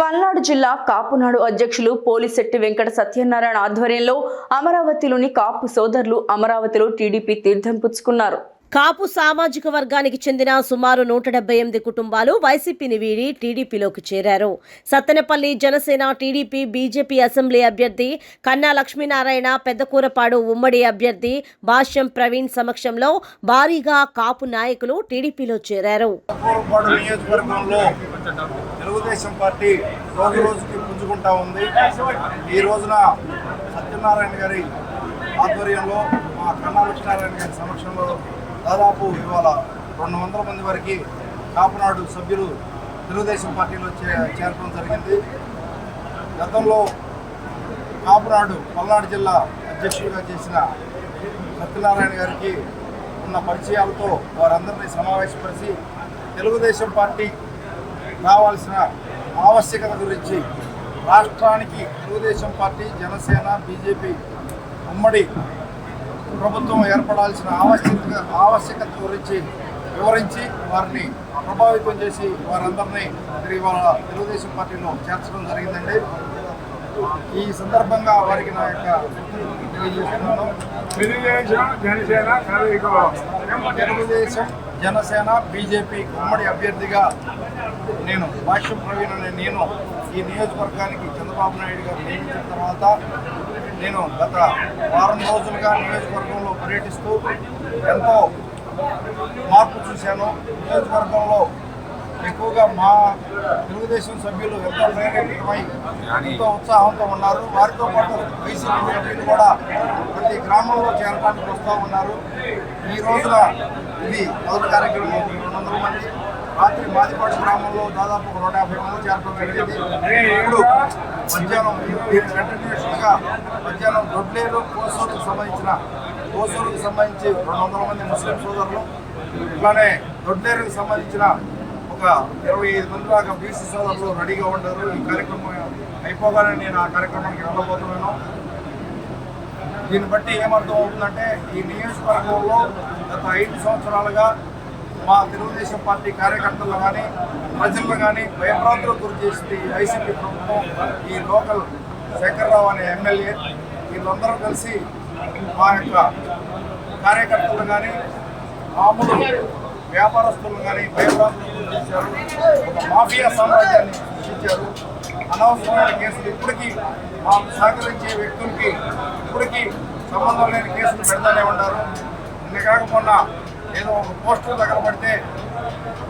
పల్నాడు జిల్లా కాపునాడు అధ్యక్షులు పోలిశెట్టి వెంకట సత్యనారాయణ ఆధ్వర్యంలో అమరావతిలోని కాపు సోదరులు అమరావతిలో టీడీపీ తీర్థం పుచ్చుకున్నారు. కాపు సామాజిక వర్గానికి చెందిన సుమారు నూట డెబ్బై ఎనిమిది కుటుంబాలు వైసీపీని వీడి టీడీపీలోకి చేరారు. Sattenapalli Janasena TDP BJP assembly అభ్యర్థి కన్నా లక్ష్మీనారాయణ పెద్దకూరపాడు ఉమ్మడి అభ్యర్థి భాష్యం ప్రవీణ్ సమక్షంలో భారీగా కాపు నాయకులు టీడీపీలో చేరారు. తెలుగుదేశం పార్టీ రోజు రోజుకి పుంజుకుంటా ఉంది. ఈ రోజున సత్యనారాయణ గారి ఆధ్వర్యంలో మా కన్నా లక్ష్మీనారాయణ గారి సమక్షంలో దాదాపు ఇవాళ రెండు వందల మంది వరకు కాపునాడు సభ్యులు తెలుగుదేశం పార్టీలో చే చేరడం జరిగింది. గతంలో కాపునాడు పల్నాడు జిల్లా అధ్యక్షుడిగా చేసిన సత్యనారాయణ గారికి ఉన్న పరిచయాలతో వారందరినీ సమావేశపరిచి తెలుగుదేశం పార్టీ రావాల్సిన ఆవశ్యకత గురించి రాష్ట్రానికి తెలుగుదేశం పార్టీ జనసేన బీజేపీ ఉమ్మడి ప్రభుత్వం ఏర్పడాల్సిన ఆవశ్యకత ఆవశ్యకత గురించి వివరించి వారిని ప్రభావితం చేసి వారందరినీ మరి ఇవాళ తెలుగుదేశం పార్టీలో చేర్చడం జరిగిందండి. ఈ సందర్భంగా వారికి నా యొక్క తెలియజేస్తున్నాను. తెలుగుదేశం జనసేన తెలుగుదేశం జనసేన బీజేపీ ఉమ్మడి అభ్యర్థిగా నేను భాష్యం ప్రవీణ్ అనే నేను ఈ నియోజకవర్గానికి చంద్రబాబు నాయుడు గారు నియమించిన తర్వాత నేను గత వారం రోజులుగా నియోజకవర్గంలో పర్యటిస్తూ ఎంతో మార్పు చూశాను. నియోజకవర్గంలో ఎక్కువగా మా తెలుగుదేశం సభ్యులు ఎంతో ప్రేరేపితమై ఎంతో ఉత్సాహంతో ఉన్నారు. వారితో పాటు వైసీపీ సభ్యులు కూడా ప్రతి గ్రామంలో చేరడానికి వస్తూ ఉన్నారు. ఈ రోజున ఇది మొదటి కార్యక్రమం. రెండు వందల మంది రాత్రి మాదిపాడు గ్రామంలో దాదాపు ఒక నూట యాభై మంది చేరడం జరిగింది. ఇప్పుడు మధ్యాహ్నం కంటిన్యూషన్గా మధ్యాహ్నం దొడ్లేరు కోసూరుకు సంబంధించిన కోసూరుకు సంబంధించి రెండు వందల మంది ముస్లిం సోదరులు ఇట్లానే దొడ్లేరుకు సంబంధించిన ఒక ఇరవై ఐదు మంది దాకా బీసీ సోదరులు రెడీగా ఉంటారు ఈ కార్యక్రమం అయిపోగానే నేను ఆ కార్యక్రమానికి వెళ్ళబోతున్నాను. దీన్ని బట్టి ఏమర్థం అవుతుందంటే ఈ నియోజకవర్గంలో గత ఐదు సంవత్సరాలుగా మా తెలుగుదేశం పార్టీ కార్యకర్తలు కానీ ప్రజలను కానీ భయభ్రాంతులకు గురి చేసింది వైసీపీ ప్రభుత్వం ఈ లోకల్ శంకర్రావు అనే ఎమ్మెల్యే. వీళ్ళందరూ కలిసి మా యొక్క కార్యకర్తలు కానీ మామూలు వ్యాపారస్తులను కానీ భయభ్రాంతులకు చేశారు. ఒక మాఫియా సామ్రాజ్యాన్ని సృష్టించారు. అనవసరమైన కేసులు ఇప్పటికీ మాకు సహకరించే వ్యక్తులకి ఇప్పటికీ సంబంధం లేని కేసులు పెడతానే ఉన్నారు. నిన్న కాకపోయినా ఏదో ఒక పోస్టర్ తగలబడితే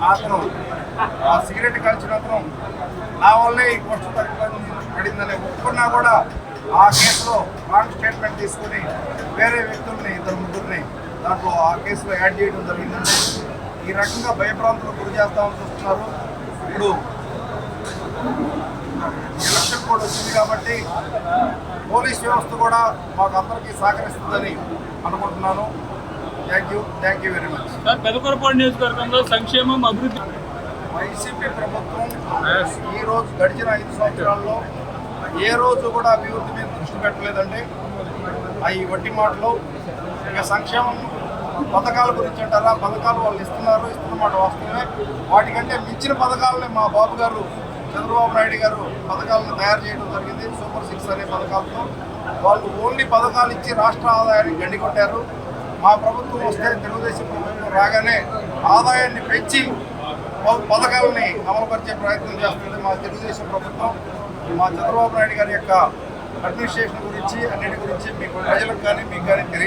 అతను ఆ సిగరెట్ కలిసిన అతను నా వల్లే ఈ పోస్టర్ తగలబడింది పడిందని ఒప్పుకున్నా కూడా ఆ కేసులో రాంగ్ స్టేట్మెంట్ తీసుకుని వేరే వ్యక్తుల్ని ఇద్దరు ముగ్గురిని దాంట్లో ఆ కేసులో యాడ్ చేయడం జరిగిందండి ఈ రకంగా భయప్రాంతులు గురి చేస్తామని చూస్తున్నారు. ఇప్పుడు ఎలక్షన్ కూడా వచ్చింది కాబట్టి పోలీస్ వ్యవస్థ కూడా మాకు అందరికీ సహకరిస్తుందని అనుకుంటున్నాను. Thank you thank you very much sir Pedakorapadu నియోజకవర్గంలో సంక్షేమం అభివృద్ధి వైసీపీ ప్రభుత్వం ఈ రోజు గడిచిన ఐదు సంవత్సరాల్లో ఏ రోజు కూడా అభివృద్ధి మీద దృష్టి పెట్టలేదండి. అవి వడ్డీ మాటలు. ఇక సంక్షేమం పథకాల గురించి అంటారా? పథకాలు వాళ్ళు ఇస్తున్నారు ఇస్తున్నమాట వాస్తవమే. వాటికంటే మించిన పథకాలని మా బాబు గారు చంద్రబాబు నాయుడు గారు పథకాలను తయారు చేయడం జరిగింది. సూపర్ సిక్స్ అనే పథకాలతో వాళ్ళు ఓన్లీ పథకాలు ఇచ్చి రాష్ట్ర ఆదాయాన్ని గండికొట్టారు మా ప్రభుత్వం వస్తే తెలుగుదేశం ప్రభుత్వం రాగానే ఆదాయాన్ని పెంచి పథకాలని అమలుపరిచే ప్రయత్నం చేస్తుంది మా తెలుగుదేశం ప్రభుత్వం. మా చంద్రబాబు నాయుడు గారి యొక్క అడ్మినిస్ట్రేషన్ గురించి అన్నిటి గురించి మీకు ప్రజలకు కానీ మీకు కానీ తెలియదు.